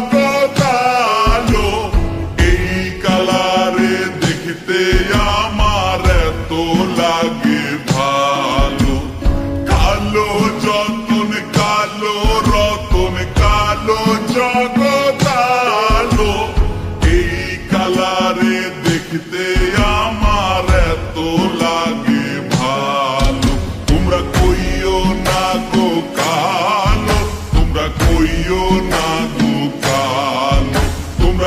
কালো আমার এত লাগে ভালো। কালো যতন কালো রতন কালো জগতালো এই কালারে দেখিতে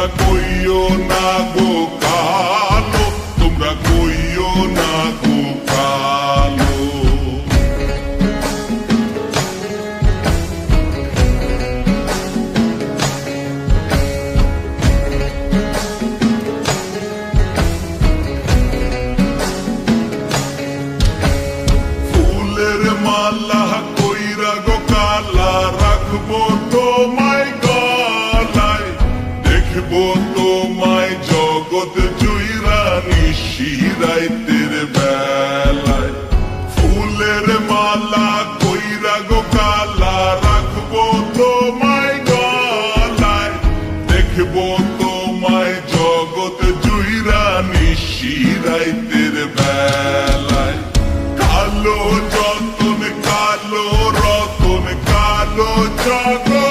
তোমরা কইও না গো তোমায় জগৎ জুইরা নিশিরাইতের বেলায়। ফুলের মালা কইরা গো কালা রাখব তোমায় গলায়। দেখব তোমায় জগৎ বেলায়। কালো যতন, কালো রতন, কালো জগতালো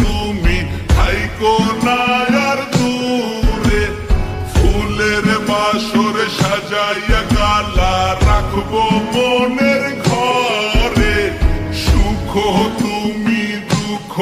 তুমি থাইকো না আর দূরে, ফুলের বাসর সাজাইয়া গালা রাখব মনের ঘরে। সুখ তুমি, দুঃখ